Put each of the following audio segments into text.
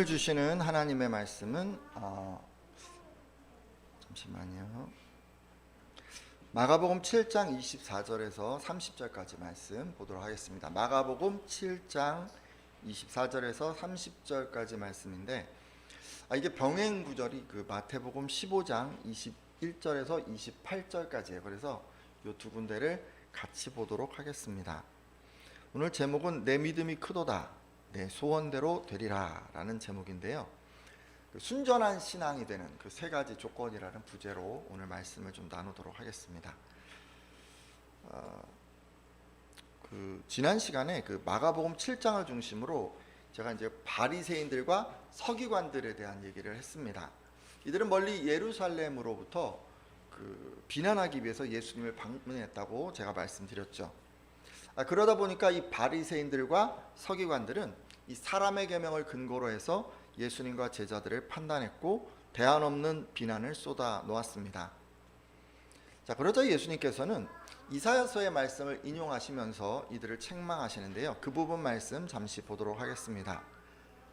오늘 주시는 하나님의 말씀은 어, 잠시만요. 마가복음 7장 24절에서 30절까지 말씀 보도록 하겠습니다. 마가복음 7장 24절에서 30절까지 말씀인데 아, 이게 병행 구절이 그 마태복음 15장 21절에서 28절까지예요. 그래서 이 두 군데를 같이 보도록 하겠습니다. 오늘 제목은 내 믿음이 크도다. 내 소원대로 되리라라는 제목인데요. 그 순전한 신앙이 되는 그 세 가지 조건이라는 부제로 오늘 말씀을 좀 나누도록 하겠습니다. 어, 그 지난 시간에 그 마가복음 7장을 중심으로 제가 이제 바리새인들과 서기관들에 대한 얘기를 했습니다. 이들은 멀리 예루살렘으로부터 그 비난하기 위해서 예수님을 방문했다고 제가 말씀드렸죠. 아, 그러다 보니까 이 바리새인들과 서기관들은 이 사람의 계명을 근거로 해서 예수님과 제자들을 판단했고 대안 없는 비난을 쏟아 놓았습니다. 자, 그러자 예수님께서는 이사야서의 말씀을 인용하시면서 이들을 책망하시는데요. 그 부분 말씀 잠시 보도록 하겠습니다.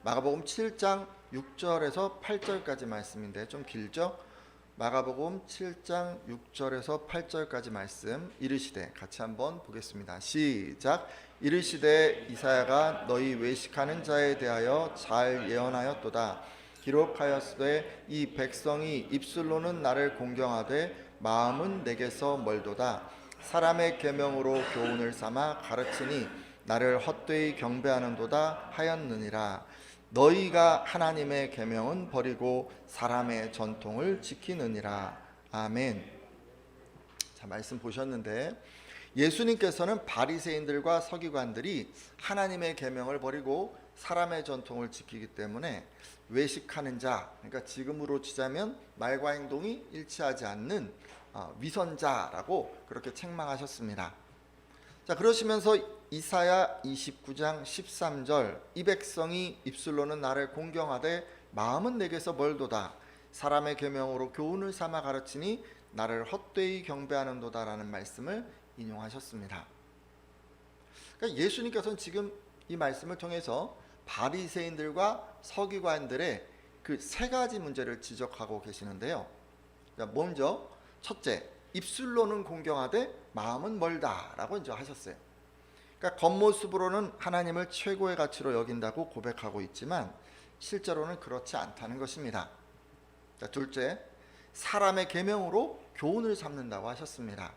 마가복음 7장 6절에서 8절까지 말씀인데 좀 길죠? 마가복음 7장 6절에서 8절까지 말씀 이르시되 같이 한번 보겠습니다. 시작. 이르시되 이사야가 너희 외식하는 자에 대하여 잘 예언하였도다. 기록하였으되 이 백성이 입술로는 나를 공경하되 마음은 내게서 멀도다. 사람의 계명으로 교훈을 삼아 가르치니 나를 헛되이 경배하는도다 하였느니라. 너희가 하나님의 계명은 버리고 사람의 전통을 지키느니라. 아멘. 자, 말씀 보셨는데 예수님께서는 바리새인들과 서기관들이 하나님의 계명을 버리고 사람의 전통을 지키기 때문에 외식하는 자, 그러니까 지금으로 치자면 말과 행동이 일치하지 않는 어, 위선자라고 그렇게 책망하셨습니다. 자, 그러시면서 이사야 29장 13절 이 백성이 입술로는 나를 공경하되 마음은 내게서 멀도다 사람의 계명으로 교훈을 삼아 가르치니 나를 헛되이 경배하는도다라는 말씀을 인용하셨습니다. 그러니까 예수님께서는 지금 이 말씀을 통해서 바리새인들과 서기관들의 그 세 가지 문제를 지적하고 계시는데요. 먼저 첫째, 입술로는 공경하되 마음은 멀다라고 이제 하셨어요. 그러니까 겉모습으로는 하나님을 최고의 가치로 여긴다고 고백하고 있지만 실제로는 그렇지 않다는 것입니다. 자, 둘째, 사람의 계명으로 교훈을 삼는다고 하셨습니다.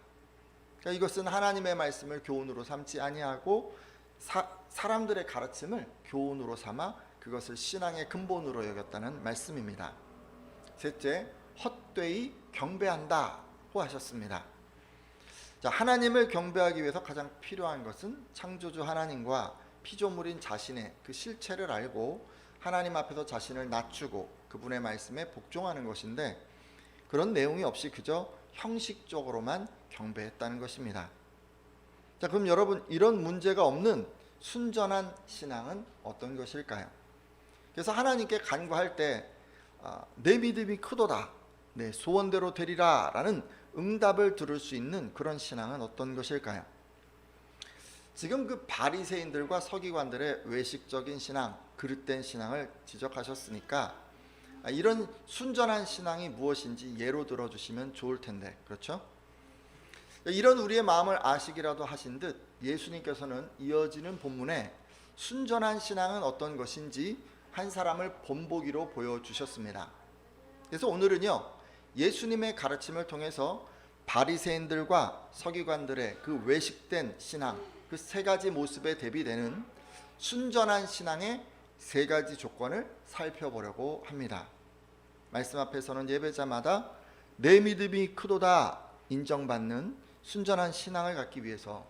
그러니까 이것은 하나님의 말씀을 교훈으로 삼지 아니하고 사, 사람들의 가르침을 교훈으로 삼아 그것을 신앙의 근본으로 여겼다는 말씀입니다. 셋째, 헛되이 경배한다고 하셨습니다. 자, 하나님을 경배하기 위해서 가장 필요한 것은 창조주 하나님과 피조물인 자신의 그 실체를 알고 하나님 앞에서 자신을 낮추고 그분의 말씀에 복종하는 것인데 그런 내용이 없이 그저 형식적으로만 경배했다는 것입니다. 자, 그럼 여러분 이런 문제가 없는 순전한 신앙은 어떤 것일까요? 그래서 하나님께 간구할 때내 믿음이 크도다, 내 소원대로 되리라 라는 응답을 들을 수 있는 그런 신앙은 어떤 것일까요? 지금 그 바리새인들과 서기관들의 외식적인 신앙, 그릇된 신앙을 지적하셨으니까 이런 순전한 신앙이 무엇인지 예로 들어 주시면 좋을 텐데. 그렇죠? 이런 우리의 마음을 아시기라도 하신 듯 예수님께서는 이어지는 본문에 순전한 신앙은 어떤 것인지 한 사람을 본보기로 보여 주셨습니다. 그래서 오늘은요. 예수님의 가르침을 통해서 바리새인들과 서기관들의 그 외식된 신앙 그 세 가지 모습에 대비되는 순전한 신앙의 세 가지 조건을 살펴보려고 합니다. 말씀 앞에서는 예배자마다 내 믿음이 크도다 인정받는 순전한 신앙을 갖기 위해서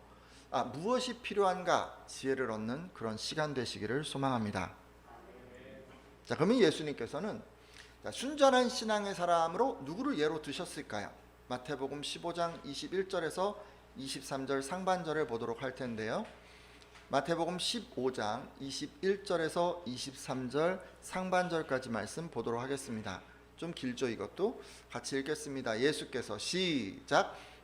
아, 무엇이 필요한가 지혜를 얻는 그런 시간 되시기를 소망합니다. 자, 그러면 예수님께서는 자, 순전한 신앙의 사람으로 누구를 예로 드셨을까요? 마태복음 15장 21절에서 23절 상반절을 보도록 할 텐데요. 마태복음 15장 21절에서 23절 상반절까지 말씀 보도록 하겠습니다. 좀 길죠 이것도 같이 읽겠습니다. 예수께서 시작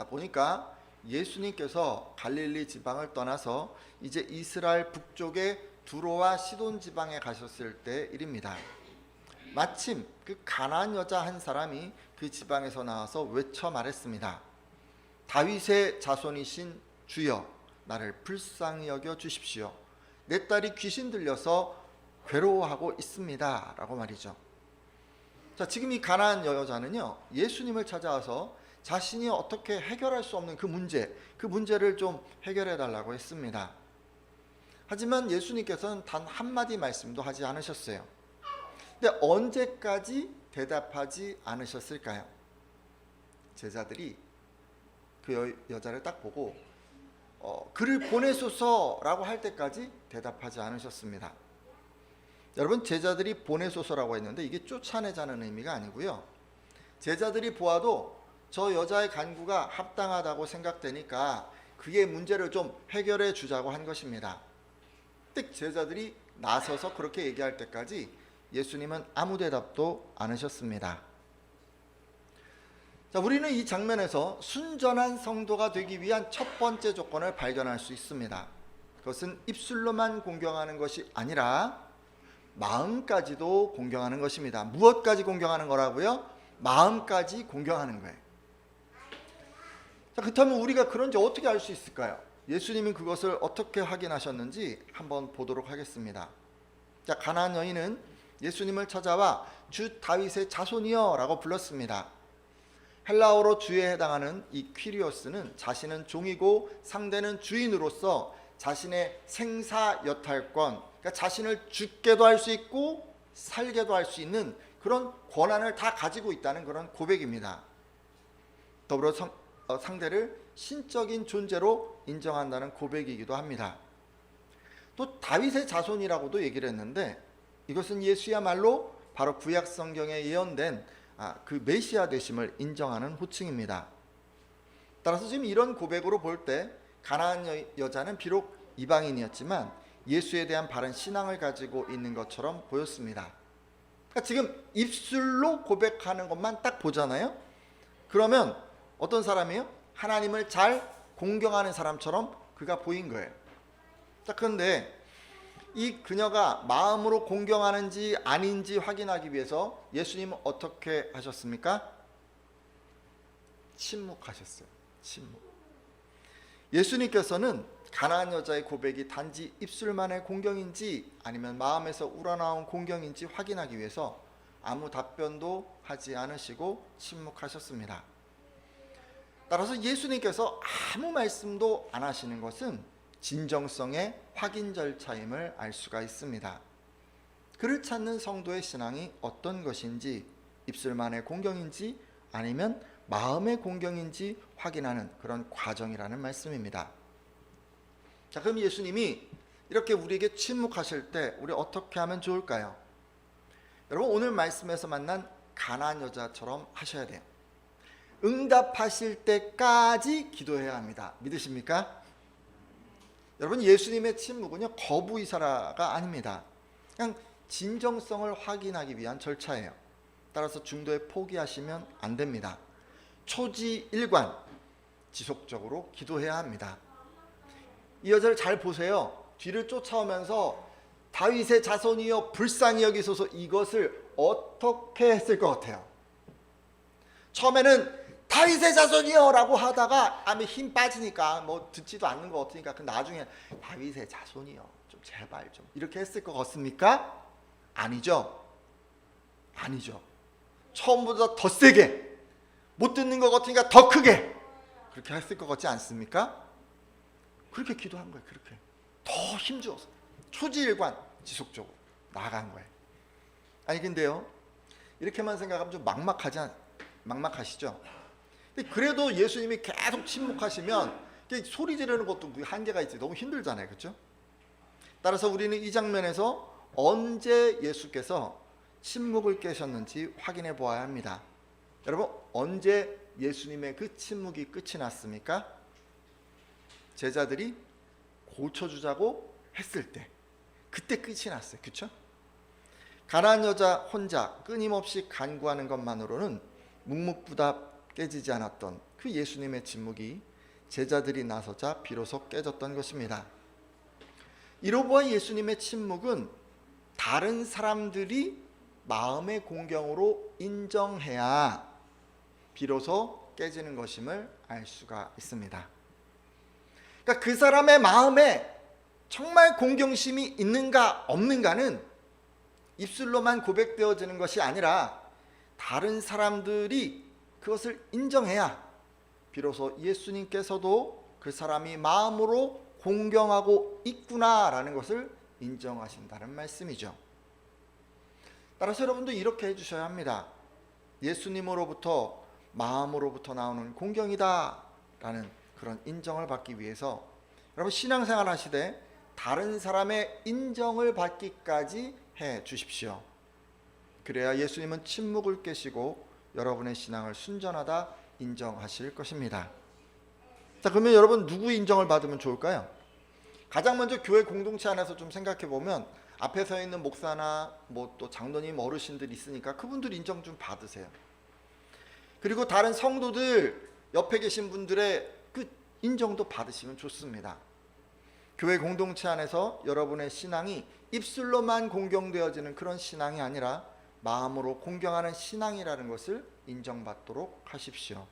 자 보니까 예수님께서 갈릴리 지방을 떠나서 이제 이스라엘 북쪽의 두로와 시돈 지방에 가셨을 때 일입니다. 마침 그 가나안 여자 한 사람이 그 지방에서 나와서 외쳐 말했습니다. 다윗의 자손이신 주여 나를 불쌍히 여겨 주십시오. 내 딸이 귀신 들려서 괴로워하고 있습니다라고 말이죠. 자, 지금 이 가나안 여자는요. 예수님을 찾아와서 자신이 어떻게 해결할 수 없는 그 문제, 그 문제를 좀 해결해 달라고 했습니다. 하지만 예수님께서는 단 한마디 말씀도 하지 않으셨어요. 근데 언제까지 대답하지 않으셨을까요? 제자들이 그 여, 여자를 딱 보고 어, 그를 보내소서라고 할 때까지 대답하지 않으셨습니다. 여러분 제자들이 보내소서라고 했는데 이게 쫓아내자는 의미가 아니고요. 제자들이 보아도 저 여자의 간구가 합당하다고 생각되니까 그의 문제를 좀 해결해 주자고 한 것입니다. 근데 제자들이 나서서 그렇게 얘기할 때까지 예수님은 아무 대답도 않으셨습니다. 자, 우리는 이 장면에서 순전한 성도가 되기 위한 첫 번째 조건을 발견할 수 있습니다. 그것은 입술로만 공경하는 것이 아니라 마음까지도 공경하는 것입니다. 무엇까지 공경하는 거라고요? 마음까지 공경하는 거예요. 자, 그렇다면 우리가 그런지 어떻게 알 수 있을까요? 예수님이 그것을 어떻게 확인하셨는지 한번 보도록 하겠습니다. 자, 가나안 여인은 예수님을 찾아와 주 다윗의 자손이여라고 불렀습니다. 헬라어로 주에 해당하는 이 퀴리오스는 자신은 종이고 상대는 주인으로서 자신의 생사 여탈권, 그러니까 자신을 죽게도 할 수 있고 살게도 할 수 있는 그런 권한을 다 가지고 있다는 그런 고백입니다. 더불어 성, 어, 상대를 신적인 존재로 인정한다는 고백이기도 합니다. 또 다윗의 자손이라고도 얘기를 했는데 이것은 예수야말로 바로 구약 성경에 예언된 아, 그 메시아 되심을 인정하는 호칭입니다. 따라서 지금 이런 고백으로 볼 때 가나안 여, 여자는 비록 이방인이었지만 예수에 대한 바른 신앙을 가지고 있는 것처럼 보였습니다. 그러니까 지금 입술로 고백하는 것만 딱 보잖아요. 그러면 어떤 사람이에요? 하나님을 잘 공경하는 사람처럼 그가 보인 거예요. 자, 그런데 이 그녀가 마음으로 공경하는지 아닌지 확인하기 위해서 예수님은 어떻게 하셨습니까? 침묵하셨어요. 침묵. 예수님께서는 가나안 여자의 고백이 단지 입술만의 공경인지 아니면 마음에서 우러나온 공경인지 확인하기 위해서 아무 답변도 하지 않으시고 침묵하셨습니다. 따라서 예수님께서 아무 말씀도 안 하시는 것은 진정성의 확인 절차임을 알 수가 있습니다. 그를 찾는 성도의 신앙이 어떤 것인지 입술만의 공경인지 아니면 마음의 공경인지 확인하는 그런 과정이라는 말씀입니다. 자, 그럼 예수님이 이렇게 우리에게 침묵하실 때 우리 어떻게 하면 좋을까요? 여러분 오늘 말씀에서 만난 가난 여자처럼 하셔야 돼요. 응답하실 때까지 기도해야 합니다. 믿으십니까? 여러분 예수님의 침묵은요 거부 이사라가 아닙니다. 그냥 진정성을 확인하기 위한 절차예요. 따라서 중도에 포기하시면 안 됩니다. 초지 일관 지속적으로 기도해야 합니다. 이 여자를 잘 보세요. 뒤를 쫓아오면서 다윗의 자손이여 불쌍히 여기소서 이것을 어떻게 했을 것 같아요? 처음에는 다윗의 자손이여라고 하다가 아무 힘 빠지니까 뭐 듣지도 않는 것 같으니까 그 나중에 다윗의 자손이여 좀 제발 좀 이렇게 했을 것 같습니까? 아니죠. 아니죠. 처음보다 더 세게 못 듣는 것 같으니까 더 크게 그렇게 했을 것 같지 않습니까? 그렇게 기도한 거예요. 그렇게 더 힘주어서 초지일관 지속적으로 나아간 거예요. 아니 근데요 이렇게만 생각하면 좀 막막하지 않, 막막하시죠? 그래도 예수님이 계속 침묵하시면 소리 지르는 것도 그 한계가 있지 너무 힘들잖아요, 그렇죠? 따라서 우리는 이 장면에서 언제 예수께서 침묵을 깨셨는지 확인해 보아야 합니다. 여러분 언제 예수님의 그 침묵이 끝이 났습니까? 제자들이 고쳐주자고 했을 때 그때 끝이 났어요. 그렇죠? 가난한 여자 혼자 끊임없이 간구하는 것만으로는 묵묵부답 깨지지 않았던 그 예수님의 침묵이 제자들이 나서자 비로소 깨졌던 것입니다. 이로 보아 예수님의 침묵은 다른 사람들이 마음의 공경으로 인정해야 비로소 깨지는 것임을 알 수가 있습니다. 그러니까 그 사람의 마음에 정말 공경심이 있는가 없는가는 입술로만 고백되어지는 것이 아니라 다른 사람들이 그것을 인정해야 비로소 예수님께서도 그 사람이 마음으로 공경하고 있구나라는 것을 인정하신다는 말씀이죠. 따라서 여러분도 이렇게 해주셔야 합니다. 예수님으로부터 마음으로부터 나오는 공경이다라는 그런 인정을 받기 위해서 여러분 신앙생활 하시되 다른 사람의 인정을 받기까지 해 주십시오. 그래야 예수님은 침묵을 깨시고 여러분의 신앙을 순전하다 인정하실 것입니다. 자, 그러면 여러분 누구 인정을 받으면 좋을까요? 가장 먼저 교회 공동체 안에서 좀 생각해 보면 앞에 서 있는 목사나 뭐 또 장로님 어르신들 있으니까 그분들 인정 좀 받으세요. 그리고 다른 성도들 옆에 계신 분들의 그 인정도 받으시면 좋습니다. 교회 공동체 안에서 여러분의 신앙이 입술로만 공경되어지는 그런 신앙이 아니라 마음으로 공경하는 신앙이라는 것을 인정받도록 하십시오.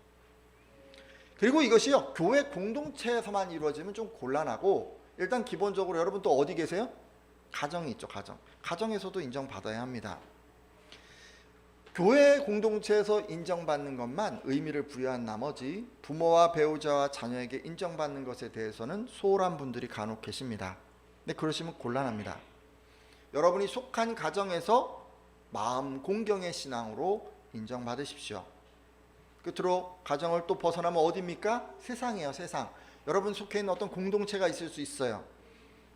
그리고 이것이요 교회 공동체에서만 이루어지면 좀 곤란하고 일단 기본적으로 여러분 또 어디 계세요? 가정이 있죠 가정. 가정에서도 인정받아야 합니다. 교회 공동체에서 인정받는 것만 의미를 부여한 나머지 부모와 배우자와 자녀에게 인정받는 것에 대해서는 소홀한 분들이 간혹 계십니다. 근데 그러시면 곤란합니다. 여러분이 속한 가정에서 마음 공경의 신앙으로 인정받으십시오. 끝으로 가정을 또 벗어나면 어디입니까? 세상이에요, 세상. 여러분 속해 있는 어떤 공동체가 있을 수 있어요.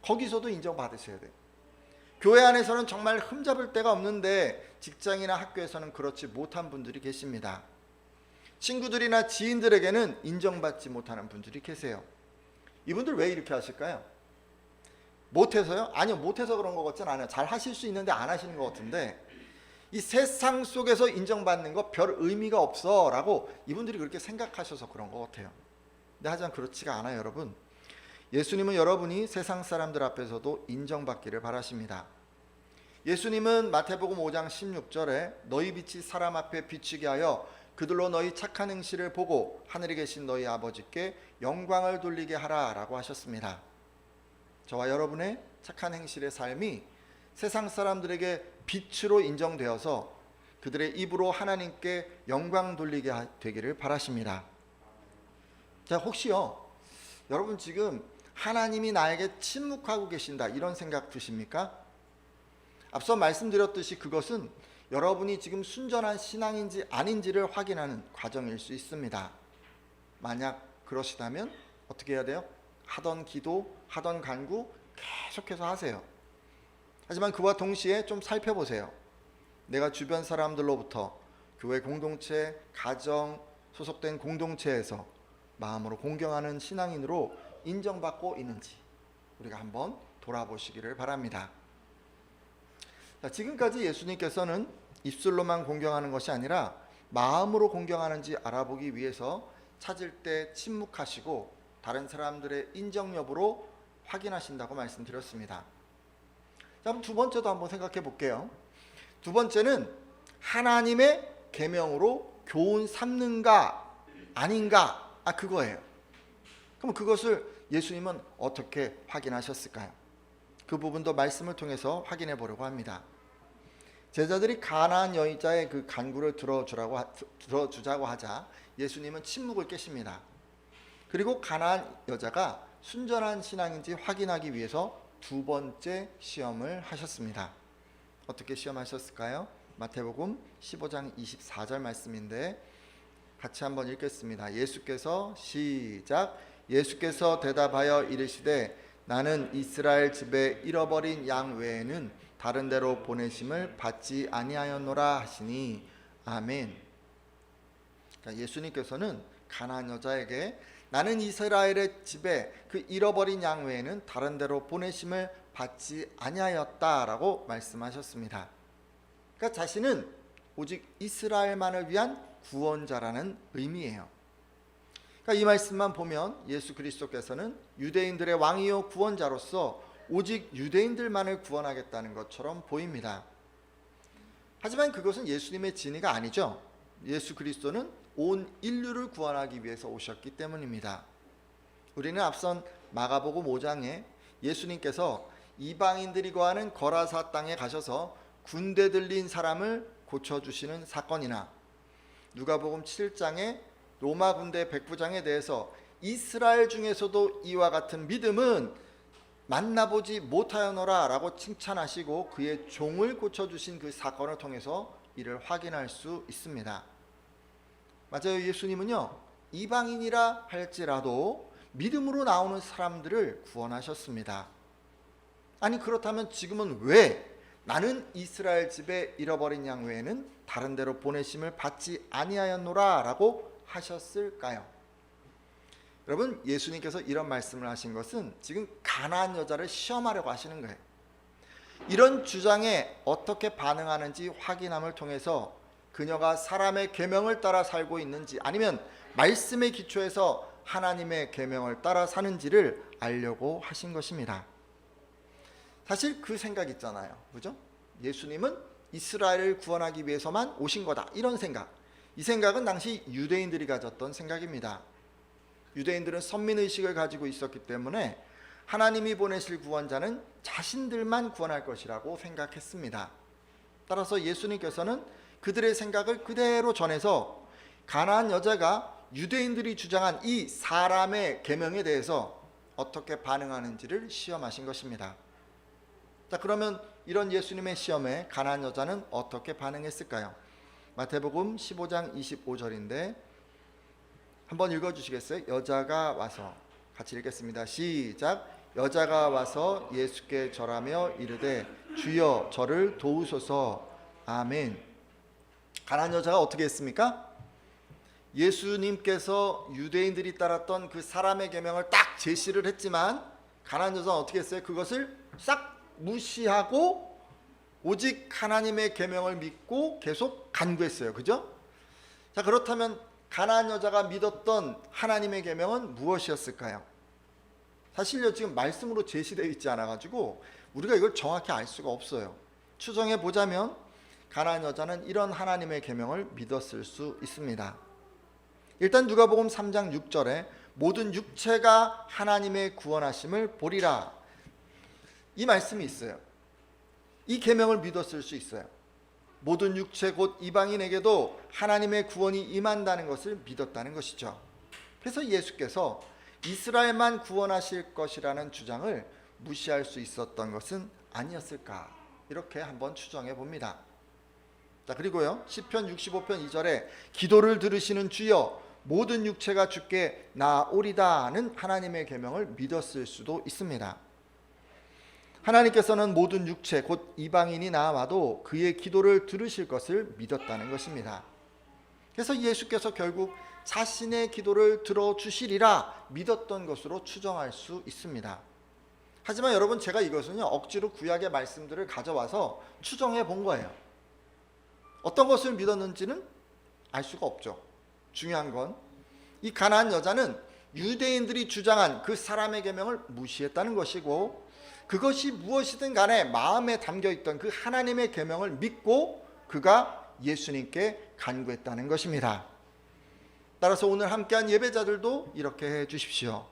거기서도 인정받으셔야 돼요. 교회 안에서는 정말 흠잡을 데가 없는데 직장이나 학교에서는 그렇지 못한 분들이 계십니다. 친구들이나 지인들에게는 인정받지 못하는 분들이 계세요. 이분들 왜 이렇게 하실까요? 못해서요? 아니요, 못해서 그런 것 같진 않아요. 잘 하실 수 있는데 안 하시는 것 같은데 이 세상 속에서 인정받는 거 별 의미가 없어라고 이분들이 그렇게 생각하셔서 그런 것 같아요. 근데 하지만 그렇지가 않아요, 여러분. 예수님은 여러분이 세상 사람들 앞에서도 인정받기를 바라십니다. 예수님은 마태복음 5장 16절에 너희 빛이 사람 앞에 비추게 하여 그들로 너희 착한 행실을 보고 하늘에 계신 너희 아버지께 영광을 돌리게 하라라고 하셨습니다. 저와 여러분의 착한 행실의 삶이 세상 사람들에게 빛으로 인정되어서 그들의 입으로 하나님께 영광 돌리게 하- 되기를 바라십니다. 자, 혹시요. 여러분 지금 하나님이 나에게 침묵하고 계신다 이런 생각 드십니까? 앞서 말씀드렸듯이 그것은 여러분이 지금 순전한 신앙인지 아닌지를 확인하는 과정일 수 있습니다. 만약 그러시다면 어떻게 해야 돼요? 하던 기도, 하던 간구 계속해서 하세요. 하지만 그와 동시에 좀 살펴보세요. 내가 주변 사람들로부터 교회 공동체, 가정, 소속된 공동체에서 마음으로 공경하는 신앙인으로 인정받고 있는지 우리가 한번 돌아보시기를 바랍니다. 자, 지금까지 예수님께서는 입술로만 공경하는 것이 아니라 마음으로 공경하는지 알아보기 위해서 찾을 때 침묵하시고 다른 사람들의 인정 여부로 확인하신다고 말씀드렸습니다. 자, 그럼 두 번째도 한번 생각해 볼게요. 두 번째는 하나님의 계명으로 교훈 삼는가 아닌가 아 그거예요. 그럼 그것을 예수님은 어떻게 확인하셨을까요? 그 부분도 말씀을 통해서 확인해 보려고 합니다. 제자들이 가나안 여인자의 그 간구를 들어주라고 하- 들어주자고 하자 예수님은 침묵을 깨십니다. 그리고 가나안 여자가 순전한 신앙인지 확인하기 위해서 두 번째 시험을 하셨습니다. 어떻게 시험하셨을까요? 마태복음 15장 24절 말씀인데 같이 한번 읽겠습니다. 예수께서 시작 예수께서 대답하여 이르시되 나는 이스라엘 집에 잃어버린 양 외에는 다른 데로 보내심을 받지 아니하였노라 하시니 아멘. 그러니까 예수님께서는 가나안 여자에게 나는 이스라엘의 집에 그 잃어버린 양 외에는 다른 데로 보내심을 받지 아니하였다라고 말씀하셨습니다. 그러니까 자신은 오직 이스라엘만을 위한 구원자라는 의미예요. 그러니까 이 말씀만 보면 예수 그리스도께서는 유대인들의 왕이요 구원자로서 오직 유대인들만을 구원하겠다는 것처럼 보입니다. 하지만 그것은 예수님의 진의가 아니죠. 예수 그리스도는 온 인류를 구원하기 위해서 오셨기 때문입니다. 우리는 앞선 마가복음 5장에 예수님께서 이방인들이 거하는 거라사 땅에 가셔서 군대 들린 사람을 고쳐 주시는 사건이나 누가복음 7장에 로마 군대 백부장에 대해서 이스라엘 중에서도 이와 같은 믿음은 만나보지 못하였노라 라고 칭찬하시고 그의 종을 고쳐 주신 그 사건을 통해서 이를 확인할 수 있습니다. 맞아요. 예수님은요. 이방인이라 할지라도 믿음으로 나오는 사람들을 구원하셨습니다. 아니 그렇다면 지금은 왜 나는 이스라엘 집에 잃어버린 양 외에는 다른 데로 보내심을 받지 아니하였노라라고 하셨을까요? 여러분 예수님께서 이런 말씀을 하신 것은 지금 가나안 여자를 시험하려고 하시는 거예요. 이런 주장에 어떻게 반응하는지 확인함을 통해서 그녀가 사람의 계명을 따라 살고 있는지 아니면 말씀의 기초에서 하나님의 계명을 따라 사는지를 알려고 하신 것입니다. 사실 그 생각 있잖아요. 그죠? 예수님은 이스라엘을 구원하기 위해서만 오신 거다. 이런 생각. 이 생각은 당시 유대인들이 가졌던 생각입니다. 유대인들은 선민 의식을 가지고 있었기 때문에 하나님이 보내실 구원자는 자신들만 구원할 것이라고 생각했습니다. 따라서 예수님께서는 그들의 생각을 그대로 전해서 가나안 여자가 유대인들이 주장한 이 사람의 계명에 대해서 어떻게 반응하는지를 시험하신 것입니다. 자, 그러면 이런 예수님의 시험에 가나안 여자는 어떻게 반응했을까요? 마태복음 15장 25절인데 한번 읽어 주시겠어요? 여자가 와서 같이 읽겠습니다. 시작. 여자가 와서 예수께 절하며 이르되 주여 저를 도우소서. 아멘. 가난 여자가 어떻게 했습니까? 예수님께서 유대인들이 따랐던 그 사람의 계명을 딱 제시를 했지만 가난 여자는 어떻게 했어요? 그것을 싹 무시하고 오직 하나님의 계명을 믿고 계속 간구했어요. 그죠? 자, 그렇다면 가나안 여자가 믿었던 하나님의 계명은 무엇이었을까요? 사실요 지금 말씀으로 제시되어 있지 않아 가지고 우리가 이걸 정확히 알 수가 없어요. 추정해 보자면 가나안 여자는 이런 하나님의 계명을 믿었을 수 있습니다. 일단 누가복음 3장 6절에 모든 육체가 하나님의 구원하심을 보리라. 이 말씀이 있어요. 이 계명을 믿었을 수 있어요. 모든 육체 곧 이방인에게도 하나님의 구원이 임한다는 것을 믿었다는 것이죠. 그래서 예수께서 이스라엘만 구원하실 것이라는 주장을 무시할 수 있었던 것은 아니었을까? 이렇게 한번 추정해 봅니다. 자, 그리고요. 시편 65편 2절에 기도를 들으시는 주여 모든 육체가 주께 나오리다는 하나님의 계명을 믿었을 수도 있습니다. 하나님께서는 모든 육체 곧 이방인이 나와도 그의 기도를 들으실 것을 믿었다는 것입니다. 그래서 예수께서 결국 자신의 기도를 들어 주시리라 믿었던 것으로 추정할 수 있습니다. 하지만 여러분 제가 이것은요 억지로 구약의 말씀들을 가져와서 추정해 본 거예요. 어떤 것을 믿었는지는 알 수가 없죠. 중요한 건 이 가나안 여자는 유대인들이 주장한 그 사람의 계명을 무시했다는 것이고 그것이 무엇이든 간에 마음에 담겨 있던 그 하나님의 계명을 믿고 그가 예수님께 간구했다는 것입니다. 따라서 오늘 함께한 예배자들도 이렇게 해 주십시오.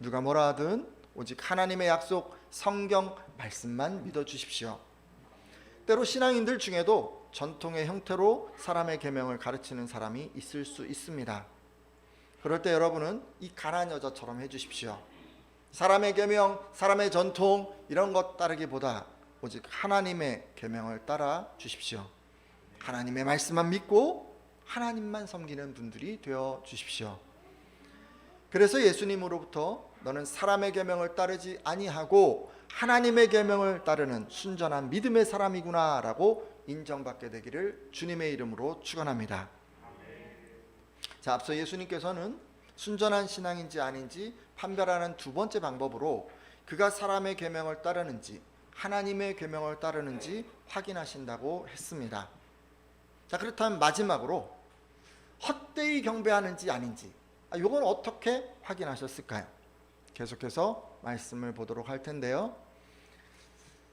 누가 뭐라 하든 오직 하나님의 약속 성경 말씀만 믿어 주십시오. 때로 신앙인들 중에도 전통의 형태로 사람의 계명을 가르치는 사람이 있을 수 있습니다. 그럴 때 여러분은 이 가난 여자처럼 해 주십시오. 사람의 계명, 사람의 전통 이런 것 따르기보다 오직 하나님의 계명을 따라 주십시오. 하나님의 말씀만 믿고 하나님만 섬기는 분들이 되어 주십시오. 그래서 예수님으로부터 너는 사람의 계명을 따르지 아니하고 하나님의 계명을 따르는 순전한 믿음의 사람이구나라고 인정받게 되기를 주님의 이름으로 축원합니다. 자, 앞서 예수님께서는 순전한 신앙인지 아닌지 판별하는 두 번째 방법으로 그가 사람의 계명을 따르는지 하나님의 계명을 따르는지 확인하신다고 했습니다. 자, 그렇다면 마지막으로 헛되이 경배하는지 아닌지 아, 이건 어떻게 확인하셨을까요? 계속해서 말씀을 보도록 할 텐데요.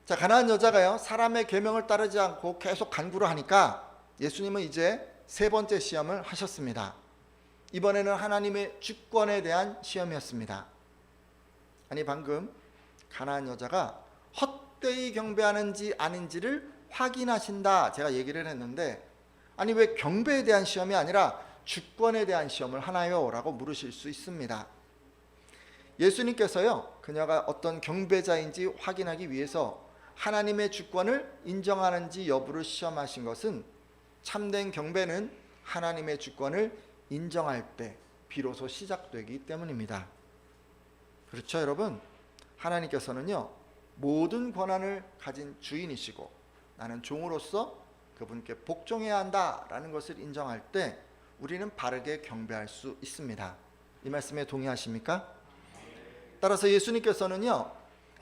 자, 가나안 여자가요. 사람의 계명을 따르지 않고 계속 간구를 하니까 예수님은 이제 세 번째 시험을 하셨습니다. 이번에는 하나님의 주권에 대한 시험이었습니다. 아니 방금 가나안 여자가 헛되이 경배하는지 아닌지를 확인하신다 제가 얘기를 했는데 아니 왜 경배에 대한 시험이 아니라 주권에 대한 시험을 하나요? 라고 물으실 수 있습니다. 예수님께서요 그녀가 어떤 경배자인지 확인하기 위해서 하나님의 주권을 인정하는지 여부를 시험하신 것은 참된 경배는 하나님의 주권을 인정할 때 비로소 시작되기 때문입니다. 그렇죠, 여러분? 하나님께서는요 모든 권한을 가진 주인이시고 나는 종으로서 그분께 복종해야 한다라는 것을 인정할 때 우리는 바르게 경배할 수 있습니다. 이 말씀에 동의하십니까? 따라서 예수님께서는요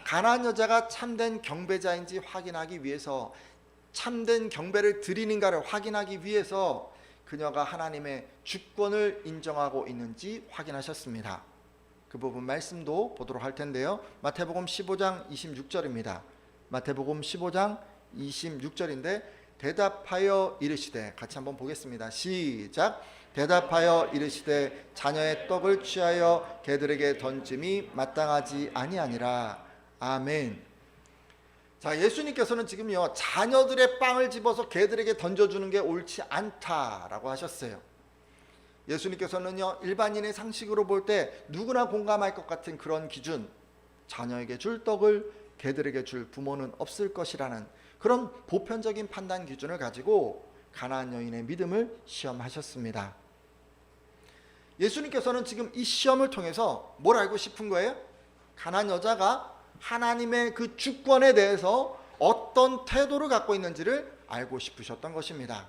가나안 여자가 참된 경배자인지 확인하기 위해서 참된 경배를 드리는가를 확인하기 위해서 그녀가 하나님의 주권을 인정하고 있는지 확인하셨습니다. 그 부분 말씀도 보도록 할 텐데요. 마태복음 15장 26절입니다. 마태복음 15장 26절인데 대답하여 이르시되 같이 한번 보겠습니다. 시작. 대답하여 이르시되 자녀의 떡을 취하여 개들에게 던짐이 마땅하지 아니하니라. 아멘. 자, 예수님께서는 지금요, 자녀들의 빵을 집어서 개들에게 던져주는 게 옳지 않다라고 하셨어요. 예수님께서는요, 일반인의 상식으로 볼 때 누구나 공감할 것 같은 그런 기준, 자녀에게 줄 떡을 개들에게 줄 부모는 없을 것이라는 그런 보편적인 판단 기준을 가지고 가나안 여인의 믿음을 시험하셨습니다. 예수님께서는 지금 이 시험을 통해서 뭘 알고 싶은 거예요? 가나안 여자가 하나님의 그 주권에 대해서 어떤 태도를 갖고 있는지를 알고 싶으셨던 것입니다.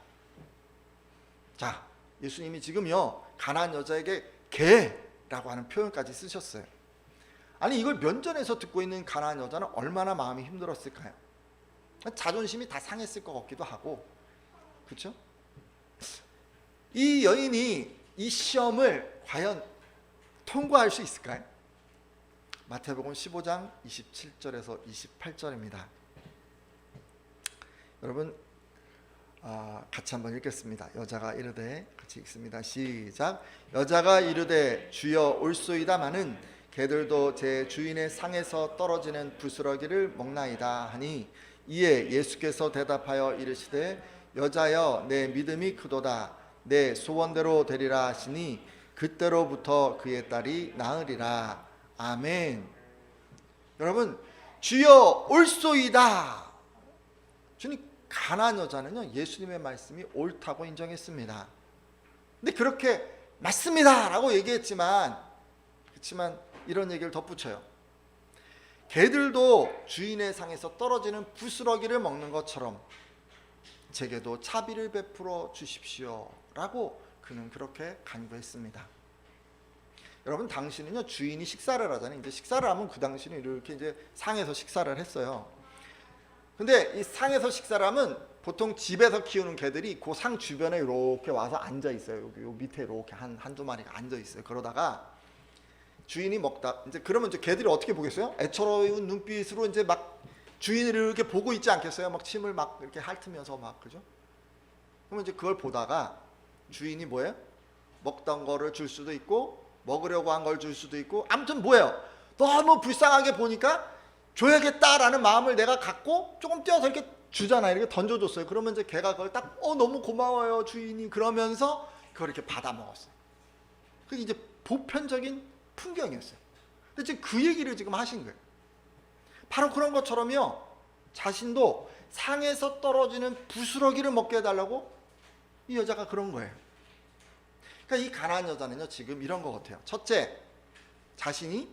자, 예수님이 지금요 가나안 여자에게 개라고 하는 표현까지 쓰셨어요. 아니 이걸 면전에서 듣고 있는 가나안 여자는 얼마나 마음이 힘들었을까요? 자존심이 다 상했을 것 같기도 하고, 그렇죠? 이 여인이 이 시험을 과연 통과할 수 있을까요? 마태복음 15장 27절에서 28절입니다. 여러분 아, 같이 한번 읽겠습니다. 여자가 이르되 같이 읽습니다. 시작. 여자가 이르되 주여 올소이다마는 개들도 제 주인의 상에서 떨어지는 부스러기를 먹나이다 하니 이에 예수께서 대답하여 이르시되 여자여 내 믿음이 크도다 내 소원대로 되리라 하시니 그때로부터 그의 딸이 나으리라 아멘. 여러분 주여 올소이다. 주님 가난 여자는요 예수님의 말씀이 옳다고 인정했습니다. 근데 그렇게 맞습니다라고 얘기했지만 그렇지만 이런 얘기를 덧붙여요. 개들도 주인의 상에서 떨어지는 부스러기를 먹는 것처럼 제게도 차비를 베풀어 주십시오라고 그는 그렇게 간구했습니다. 여러분 당신은요 주인이 식사를 하잖아요. 이제 식사를 하면 그 당시는 이렇게 이제 상에서 식사를 했어요. 근데 이 상에서 식사를 하면 보통 집에서 키우는 개들이 그 상 주변에 이렇게 와서 앉아 있어요. 여기 요 밑에 이렇게 한 한두 마리가 앉아 있어요. 그러다가 주인이 먹다 이제 그러면 이제 개들이 어떻게 보겠어요? 애처로운 눈빛으로 이제 막 주인을 이렇게 보고 있지 않겠어요? 막 침을 막 이렇게 핥으면서 막 그죠? 그러면 이제 그걸 보다가 주인이 뭐예요? 먹던 거를 줄 수도 있고 먹으려고 한 걸 줄 수도 있고 아무튼 뭐예요? 너무 불쌍하게 보니까 줘야겠다라는 마음을 내가 갖고 조금 띄어서 이렇게 주잖아 이렇게 던져줬어요. 그러면 이제 걔가 그걸 딱 어 너무 고마워요 주인이 그러면서 그걸 이렇게 받아 먹었어요. 그게 이제 보편적인 풍경이었어요. 근데 지금 그 얘기를 지금 하신 거예요. 바로 그런 것처럼요. 자신도 상에서 떨어지는 부스러기를 먹게 해달라고 이 여자가 그런 거예요. 그러니까 이 가난한 여자는요 지금 이런 것 같아요. 첫째, 자신이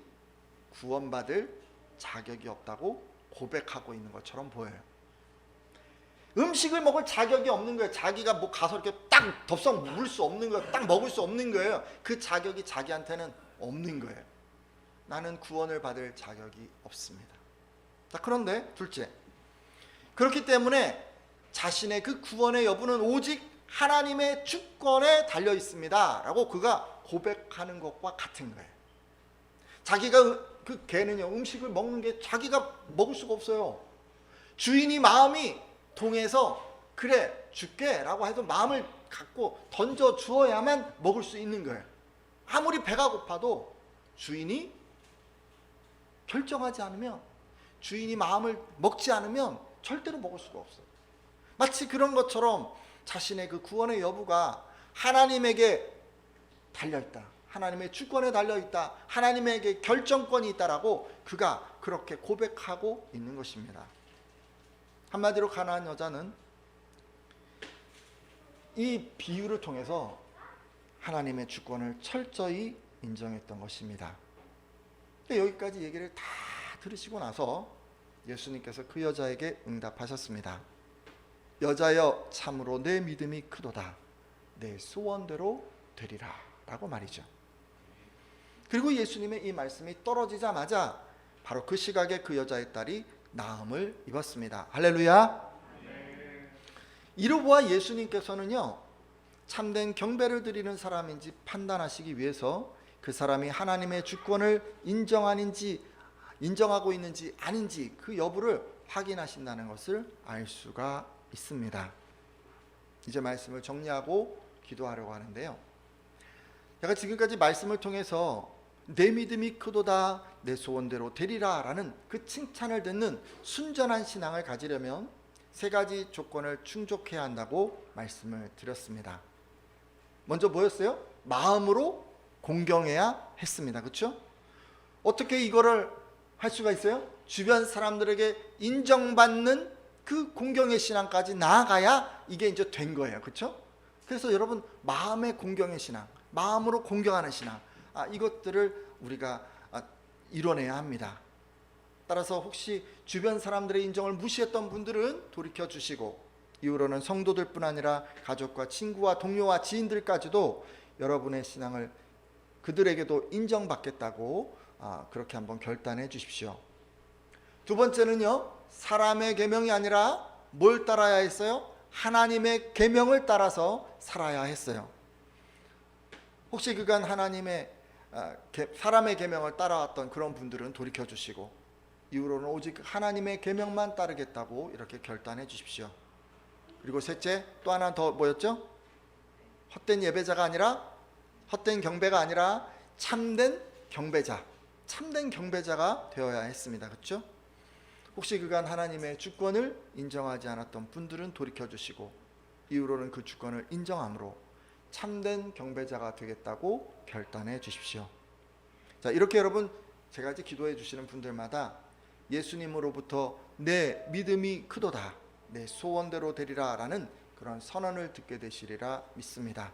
구원받을 자격이 없다고 고백하고 있는 것처럼 보여요. 음식을 먹을 자격이 없는 거예요. 자기가 뭐 가서 이렇게 딱 덥석 물수 없는 거예요. 딱 먹을 수 없는 거예요. 그 자격이 자기한테는 없는 거예요. 나는 구원을 받을 자격이 없습니다. 자, 그런데 둘째. 그렇기 때문에 자신의 그 구원의 여부는 오직 하나님의 주권에 달려 있습니다. 라고 그가 고백하는 것과 같은 거예요. 자기가 그 개는요, 음식을 먹는 게 자기가 먹을 수가 없어요. 주인이 마음이 동해서 그래 줄게 라고 해도 마음을 갖고 던져 주어야만 먹을 수 있는 거예요. 아무리 배가 고파도 주인이 결정하지 않으면 주인이 마음을 먹지 않으면 절대로 먹을 수가 없어요. 마치 그런 것처럼 자신의 그 구원의 여부가 하나님에게 달려 있다. 하나님의 주권에 달려 있다. 하나님에게 결정권이 있다라고 그가 그렇게 고백하고 있는 것입니다. 한마디로 가나안 여자는 이 비유를 통해서 하나님의 주권을 철저히 인정했던 것입니다. 여기까지 얘기를 다 들으시고 나서 예수님께서 그 여자에게 응답하셨습니다. 여자여 참으로 내 믿음이 크도다. 내 소원대로 되리라. 라고 말이죠. 그리고 예수님의 이 말씀이 떨어지자마자 바로 그 시각에 그 여자의 딸이 나음을 입었습니다. 할렐루야. 이로 보아 예수님께서는요. 참된 경배를 드리는 사람인지 판단하시기 위해서 그 사람이 하나님의 주권을 인정하는지 인정하고 있는지 아닌지 그 여부를 확인하신다는 것을 알 수가 있습니다. 이제 말씀을 정리하고 기도하려고 하는데요. 제가 지금까지 말씀을 통해서 내 믿음이 크도다 내 소원대로 되리라 라는 그 칭찬을 듣는 순전한 신앙을 가지려면 세 가지 조건을 충족해야 한다고 말씀을 드렸습니다. 먼저 뭐였어요? 마음으로 공경해야 했습니다. 그렇죠? 어떻게 이거를 할 수가 있어요? 주변 사람들에게 인정받는 그 공경의 신앙까지 나아가야 이게 이제 된 거예요. 그렇죠? 그래서 여러분 마음의 공경의 신앙, 마음으로 공경하는 신앙, 아, 이것들을 우리가 아, 이뤄내야 합니다. 따라서 혹시 주변 사람들의 인정을 무시했던 분들은 돌이켜 주시고 이후로는 성도들뿐 아니라 가족과 친구와 동료와 지인들까지도 여러분의 신앙을 그들에게도 인정받겠다고 아, 그렇게 한번 결단해 주십시오. 두 번째는요. 사람의 계명이 아니라 뭘 따라야 했어요? 하나님의 계명을 따라서 살아야 했어요. 혹시 그간 하나님의 아, 계- 사람의 계명을 따라왔던 그런 분들은 돌이켜 주시고 이후로는 오직 하나님의 계명만 따르겠다고 이렇게 결단해 주십시오. 그리고 셋째 또 하나 더 뭐였죠? 헛된 예배자가 아니라 헛된 경배가 아니라 참된 경배자, 참된 경배자가 되어야 했습니다. 그렇죠? 혹시 그간 하나님의 주권을 인정하지 않았던 분들은 돌이켜 주시고 이후로는 그 주권을 인정함으로 참된 경배자가 되겠다고 결단해 주십시오. 자, 이렇게 여러분 제가 이제 기도해 주시는 분들마다 예수님으로부터 내 믿음이 크도다. 내 소원대로 되리라라는 그런 선언을 듣게 되시리라 믿습니다.